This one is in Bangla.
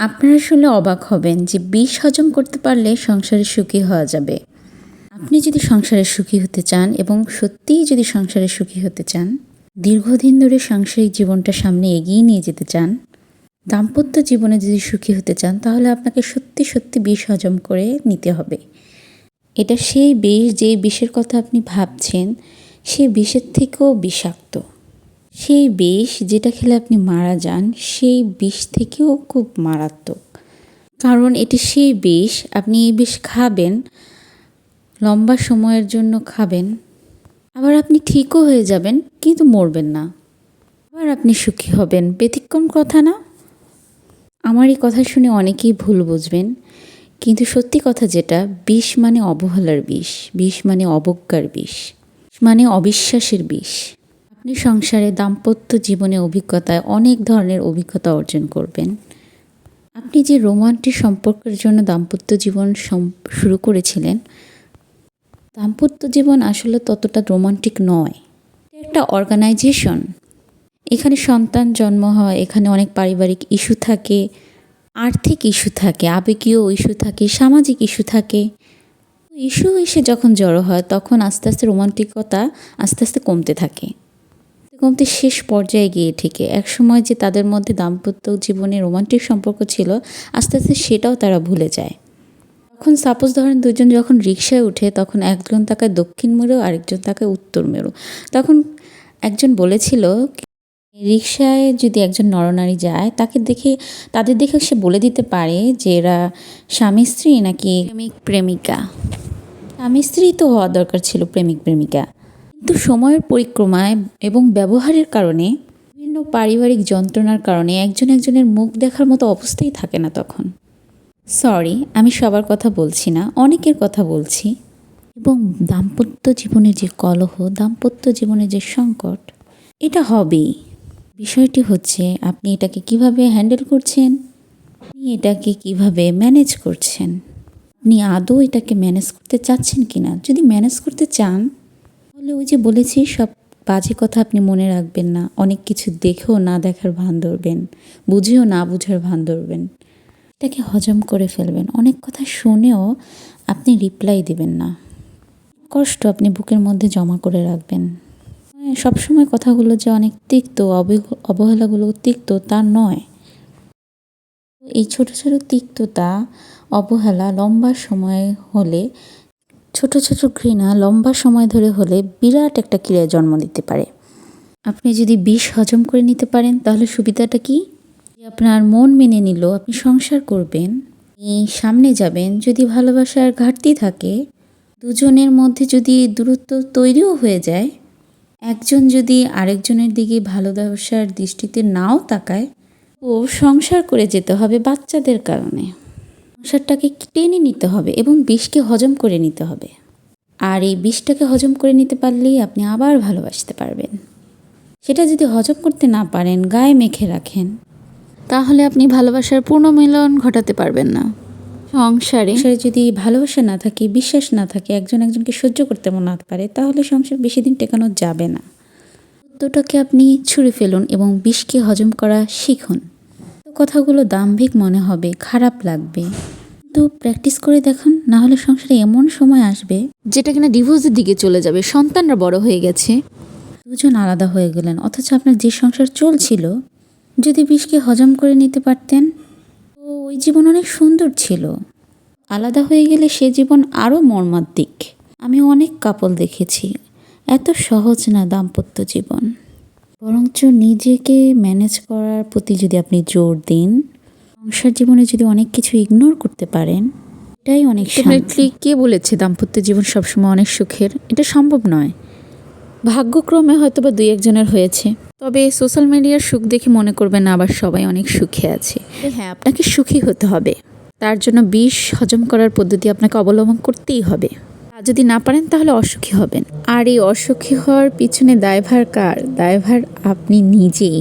আপনারা শুনলে অবাক হবেন যে বিষ হজম করতে পারলে সংসারে সুখী হওয়া যাবে। আপনি যদি সংসারে সুখী হতে চান এবং সত্যিই যদি সংসারে সুখী হতে চান, দীর্ঘদিন ধরে সাংসারিক জীবনটা সামনে এগিয়ে নিয়ে যেতে চান, দাম্পত্য জীবনে যদি সুখী হতে চান, তাহলে আপনাকে সত্যি সত্যি বিষ হজম করে নিতে হবে। এটা সেই বিষ যে বিষের কথা আপনি ভাবছেন, সেই বিষের থেকেও বিষাক্ত। সেই বিষ যেটা খেলে আপনি মারা যান, সেই বিষ থেকেও খুব মারাত্মক। কারণ এটি সেই বিষ, আপনি এই বিষ খাবেন, লম্বা সময়ের জন্য খাবেন, আবার আপনি ঠিকও হয়ে যাবেন, কিন্তু মরবেন না। আবার আপনি সুখী হবেন। ব্যতিক্রম কথা না। আমার এই কথা শুনে অনেকেই ভুল বুঝবেন, কিন্তু সত্যি কথা যেটা, বিষ মানে অবহেলার বিষ বিষ মানে অবজ্ঞার বিষ মানে অবিশ্বাসের বিষ। আপনি সংসারে দাম্পত্য জীবনে অভিজ্ঞতায় অনেক ধরনের অভিজ্ঞতা অর্জন করবেন। আপনি যে রোমান্টিক সম্পর্কের জন্য দাম্পত্য জীবন শুরু করেছিলেন, দাম্পত্য জীবন আসলে ততটা রোমান্টিক নয়। একটা অর্গানাইজেশন। এখানে সন্তান জন্ম হয়, এখানে অনেক পারিবারিক ইস্যু থাকে, আর্থিক ইস্যু থাকে, আবেগীয় ইস্যু থাকে, সামাজিক ইস্যু থাকে। ইস্যু এসে যখন জড়ো হয়, তখন আস্তে আস্তে রোমান্টিকতা আস্তে আস্তে কমতে থাকে। কমতে শেষ পর্যায়ে গিয়ে ঠিকে একসময় যে তাদের মধ্যে দাম্পত্য জীবনে রোমান্টিক সম্পর্ক ছিল, আস্তে আস্তে সেটাও তারা ভুলে যায়। তখন সাপোজ ধরেন দুজন যখন রিক্সায় উঠে, তখন একজন তাকায় দক্ষিণ মেরু, আরেকজন তাকায় উত্তর মেরু। তখন একজন বলেছিল রিক্সায় যদি একজন নরনারী যায়, তাকে দেখে, তাদের দেখে সে বলে দিতে পারে যে এরা স্বামী স্ত্রী নাকি প্রেমিক প্রেমিকা। স্বামী স্ত্রী তো হওয়া দরকার ছিল প্রেমিক প্রেমিকা। কিন্তু সময়ের পরিক্রমায় এবং ব্যবহারের কারণে, বিভিন্ন পারিবারিক যন্ত্রণার কারণে একজন একজনের মুখ দেখার মতো অবস্থাই থাকে না তখন। সরি, আমি সবার কথা বলছি না, অনেকের কথা বলছি। এবং দাম্পত্য জীবনের যে কলহ, দাম্পত্য জীবনের যে সংকট, এটা হবেই। বিষয়টি হচ্ছে, আপনি এটাকে কীভাবে হ্যান্ডেল করছেন? আপনি এটাকে কীভাবে ম্যানেজ করছেন? আপনি আদৌ এটাকে ম্যানেজ করতে চাচ্ছেন কি না যদি ম্যানেজ করতে চান তাহলে ওই যে বলেছি সব বাজে কথা আপনি মনে রাখবেন না। অনেক কিছু দেখেও না দেখার ভান ধরবেন বুঝেও না বুঝার ভান ধরবেন। এটাকে হজম করে ফেলবেন। অনেক কথা শুনেও আপনি রিপ্লাই দিবেন না। কষ্ট আপনি বুকের মধ্যে জমা করে রাখবেন। হ্যাঁ, সবসময় কথাগুলো যে অনেক তিক্ত অবহ- অবহেলাগুলো তিক্ত তা নয়। এই ছোট ছোট তিক্ততা অবহেলা লম্বা সময় হলে ছোট ছোট ঘৃণা লম্বা সময় ধরে হলে বিরাট একটা ক্রিয়া জন্ম দিতে পারে। আপনি যদি বিষ হজম করে নিতে পারেন, তাহলে সুবিধাটা কি? আপনার মন মেনে নিল, আপনি সংসার করবেন সামনে যাবেন, যদি ভালোবাসার ঘাটতি থাকে, দুজনের মধ্যে যদি দূরত্ব তৈরিও হয়ে যায়, একজন যদি আরেকজনের দিকে ভালোবাসার দৃষ্টিতে নাও তাকায়, ও সংসার করে যেতে হবে বাচ্চাদের কারণে। সংসারটাকে টেনে নিতে হবে এবং বিষকে হজম করে নিতে হবে। আর এই বিষটাকে হজম করে নিতে পারলেই আপনি আবার ভালোবাসতে পারবেন। সেটা যদি হজম করতে না পারেন, গায়ে মেখে রাখেন, তাহলে আপনি ভালোবাসার পূর্ণ মিলন ঘটাতে পারবেন না। সংসারে যদি ভালোবাসা না থাকে, বিশ্বাস না থাকে, একজন একজনকে সহ্য করতে না পারে, তাহলে সংসার বেশি দিন টেকানো যাবে না। সত্যটাকে আপনি ছুঁড়ে ফেলুন এবং বিষকে হজম করা শিখুন। কথাগুলো দাম্ভিক মনে হবে, খারাপ লাগবে। কিন্তু প্র্যাকটিস করে দেখুন, না হলে সংসারে এমন সময় আসবে যেটা কিনা ডিভোর্সের দিকে চলে যাবে, সন্তানরা বড় হয়ে গেছে। দুজন আলাদা হয়ে গেলেন, অথচ আপনার যে সংসার চলছিল, যদি বিষকে হজম করে নিতে পারতেন তো ওই জীবন অনেক সুন্দর ছিল। আলাদা হয়ে গেলে সে জীবন আরও মর্মান্তিক। আমি অনেক কাপল দেখেছি, এত সহজ না দাম্পত্য জীবন। বরঞ্চ নিজেকে ম্যানেজ করার প্রতি যদি আপনি জোর দিন সংসার জীবনে যদি অনেক কিছু ইগনোর করতে পারেন এটাই অনেক। ডেফিনেটলি কে বলেছে দাম্পত্য জীবন সবসময় অনেক সুখের? এটা সম্ভব নয়। ভাগ্যক্রমে হয়তো বা দুই একজনের হয়েছে। তবে সোশ্যাল মিডিয়ার সুখ দেখে মনে করবেন না আবার সবাই অনেক সুখে আছে। হ্যাঁ আপনাকে সুখী হতে হবে। তার জন্য বিষ হজম করার পদ্ধতি আপনাকে অবলম্বন করতেই হবে। যদি না পারেন, তাহলে অসুখী হবেন। আর এই অসুখী হওয়ার পিছনে দায়ভার কার? দায়ভার আপনি নিজেই।